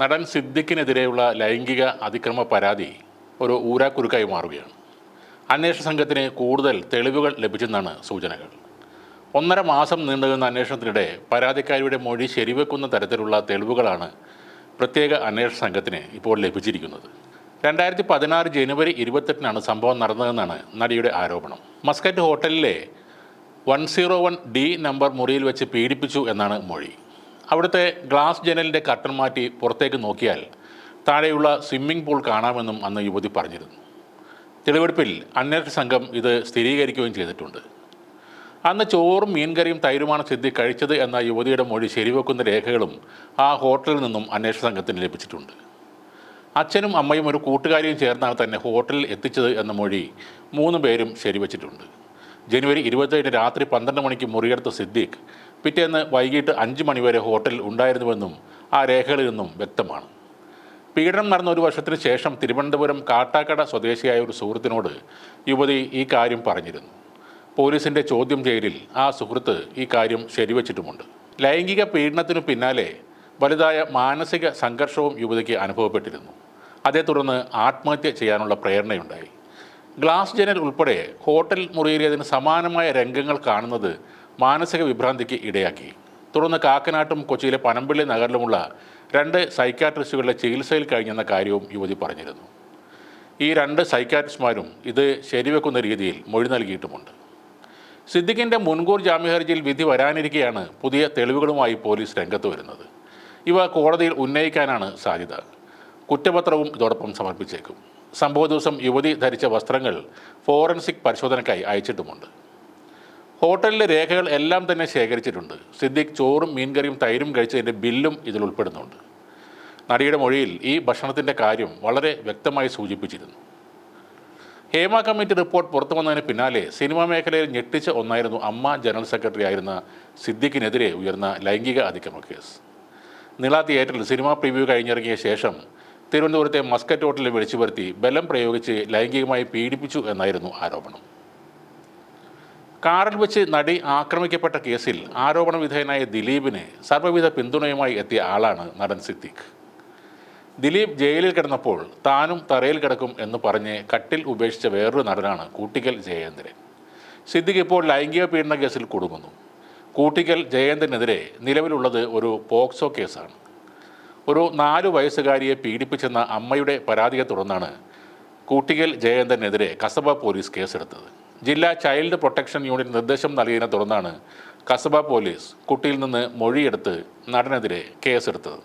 നടൻ സിദ്ദിഖിനെതിരെയുള്ള ലൈംഗിക അതിക്രമ പരാതി ഒരു ഊരാക്കുരുക്കായി മാറുകയാണ്. അന്വേഷണ സംഘത്തിന് കൂടുതൽ തെളിവുകൾ ലഭിച്ചെന്നാണ് സൂചനകൾ. ഒന്നര മാസം നീണ്ടുനിന്ന അന്വേഷണത്തിനിടെ പരാതിക്കാരിയുടെ മൊഴി ശരിവെക്കുന്ന തരത്തിലുള്ള തെളിവുകളാണ് പ്രത്യേക അന്വേഷണ സംഘത്തിന് ഇപ്പോൾ ലഭിച്ചിരിക്കുന്നത്. രണ്ടായിരത്തി പതിനാറ് ജനുവരി ഇരുപത്തെട്ടിനാണ് സംഭവം നടന്നതെന്നാണ് നടിയുടെ ആരോപണം. മസ്കറ്റ് ഹോട്ടലിലെ one zero one D number മുറിയിൽ വെച്ച് പീഡിപ്പിച്ചു എന്നാണ് മൊഴി. അവിടുത്തെ ഗ്ലാസ് ജനലിന്റെ കട്ടൺ മാറ്റി പുറത്തേക്ക് നോക്കിയാൽ താഴെയുള്ള സ്വിമ്മിംഗ് പൂൾ കാണാമെന്നും അന്ന് യുവതി പറഞ്ഞിരുന്നു. തെളിവെടുപ്പിൽ അന്വേഷണ സംഘം ഇത് സ്ഥിരീകരിക്കുകയും ചെയ്തിട്ടുണ്ട്. അന്ന് ചോറും മീൻകറിയും തൈരുമാണ് സിദ്ധി കഴിച്ചത് എന്ന യുവതിയുടെ മൊഴി ശരിവെക്കുന്ന രേഖകളും ആ ഹോട്ടലിൽ നിന്നും അന്വേഷണ സംഘത്തിന് ലഭിച്ചിട്ടുണ്ട്. അച്ഛനും അമ്മയും ഒരു കൂട്ടുകാരിയും ചേർന്നാണ് തന്നെ ഹോട്ടലിൽ എത്തിച്ചത് എന്ന മൊഴി മൂന്ന് പേരും ശരിവച്ചിട്ടുണ്ട്. ജനുവരി ഇരുപത്തേഴിന് രാത്രി പന്ത്രണ്ട് മണിക്ക് മുറിയെടുത്ത സിദ്ദീഖ് പിറ്റേന്ന് വൈകിട്ട് അഞ്ച് മണിവരെ ഹോട്ടലിൽ ഉണ്ടായിരുന്നുവെന്നും ആ രേഖകളിൽ നിന്നും വ്യക്തമാണ്. പീഡനം നടന്ന ഒരു വർഷത്തിന് ശേഷം തിരുവനന്തപുരം കാട്ടാക്കട സ്വദേശിയായ ഒരു സുഹൃത്തിനോട് യുവതി ഈ കാര്യം പറഞ്ഞിരുന്നു. പോലീസിന്റെ ചോദ്യം ചെയ്യലിൽ ആ സുഹൃത്ത് ഈ കാര്യം ശരിവച്ചിട്ടുമുണ്ട്. ലൈംഗിക പീഡനത്തിനു പിന്നാലെ വലുതായ മാനസിക സംഘർഷവും യുവതിക്ക് അനുഭവപ്പെട്ടിരുന്നു. അതേ തുടർന്ന് ആത്മഹത്യ ചെയ്യാനുള്ള പ്രേരണയുണ്ടായി. ഗ്ലാസ് ജനൽ ഉൾപ്പെടെ ഹോട്ടൽ മുറിയിലേതിന് സമാനമായ രംഗങ്ങൾ കാണുന്നത് മാനസിക വിഭ്രാന്തിക്ക് ഇടയാക്കി. തുടർന്ന് കാക്കനാട്ടും കൊച്ചിയിലെ പനമ്പള്ളി നഗറിലുമുള്ള രണ്ട് സൈക്കാട്രിസ്റ്റുകളുടെ ചികിത്സയിൽ കഴിഞ്ഞെന്ന കാര്യവും യുവതി പറഞ്ഞിരുന്നു. ഈ രണ്ട് സൈക്കാട്രിസ്റ്റുമാരും ഇത് ശരിവെക്കുന്ന രീതിയിൽ മൊഴി നൽകിയിട്ടുമുണ്ട്. സിദ്ദിഖിന്റെ മുൻകൂർ ഹർജിയിൽ വിധി വരാനിരിക്കെയാണ് പുതിയ തെളിവുകളുമായി പോലീസ് രംഗത്ത് വരുന്നത്. ഇവ കോടതിയിൽ ഉന്നയിക്കാനാണ് സാധ്യത. കുറ്റപത്രവും ഇതോടൊപ്പം സമർപ്പിച്ചേക്കും. സംഭവ ദിവസം യുവതി ധരിച്ച വസ്ത്രങ്ങൾ ഫോറൻസിക് പരിശോധനയ്ക്കായി അയച്ചിട്ടുമുണ്ട്. ഹോട്ടലിലെ രേഖകൾ എല്ലാം തന്നെ ശേഖരിച്ചിട്ടുണ്ട്. സിദ്ദിഖ് ചോറും മീൻകറിയും തൈരും കഴിച്ചതിന്റെ ബില്ലും ഇതിൽ ഉൾപ്പെടുന്നുണ്ട്. നടിയുടെ മൊഴിയിൽ ഈ ഭക്ഷണത്തിന്റെ കാര്യം വളരെ വ്യക്തമായി സൂചിപ്പിച്ചിരുന്നു. ഹേമ കമ്മിറ്റി റിപ്പോർട്ട് പുറത്തു വന്നതിന് പിന്നാലെ സിനിമാ മേഖലയിൽ ഞെട്ടിച്ച ഒന്നായിരുന്നു അമ്മ ജനറൽ സെക്രട്ടറി ആയിരുന്ന സിദ്ദിഖിനെതിരെ ഉയർന്ന ലൈംഗിക അതിക്രമ കേസ്. നിള തിയേറ്ററിൽ സിനിമാ പ്രിവ്യൂ കഴിഞ്ഞിറങ്ങിയ ശേഷം തിരുവനന്തപുരത്തെ മസ്കറ്റ് ഹോട്ടലിൽ വിളിച്ചു വരുത്തി ബലം പ്രയോഗിച്ച് ലൈംഗികമായി പീഡിപ്പിച്ചു എന്നായിരുന്നു ആരോപണം. കാറിൽ വെച്ച് നടി ആക്രമിക്കപ്പെട്ട കേസിൽ ആരോപണ വിധേയനായ ദിലീപിന് സർവവിധ പിന്തുണയുമായി എത്തിയ ആളാണ് നടൻ സിദ്ദിഖ്. ദിലീപ് ജയിലിൽ കിടന്നപ്പോൾ താനും തറയിൽ കിടക്കും എന്ന് പറഞ്ഞ് കട്ടിൽ ഉപേക്ഷിച്ച വേറൊരു നടനാണ് കൂട്ടിക്കൽ ജയേന്ദ്രൻ സിദ്ദിഖ് ഇപ്പോൾ ലൈംഗിക പീഡന കേസിൽ കുടുങ്ങുന്നു. കൂട്ടിക്കൽ ജയേന്ദ്രനെതിരെ നിലവിലുള്ളത് ഒരു പോക്സോ കേസാണ്. ഒരു നാലു വയസ്സുകാരിയെ പീഡിപ്പിച്ചെന്ന അമ്മയുടെ പരാതിയെ തുടർന്നാണ് കൂട്ടിക്കൽ ജയേന്ദ്രനെതിരെ കസബ പോലീസ് കേസെടുത്തത്. ജില്ലാ ചൈൽഡ് പ്രൊട്ടക്ഷൻ യൂണിറ്റ് നിർദ്ദേശം നൽകിയതിനെ തുടർന്നാണ് കസബ പോലീസ് കുട്ടിയിൽ നിന്ന് മൊഴിയെടുത്ത് നടനെതിരെ കേസെടുത്തത്.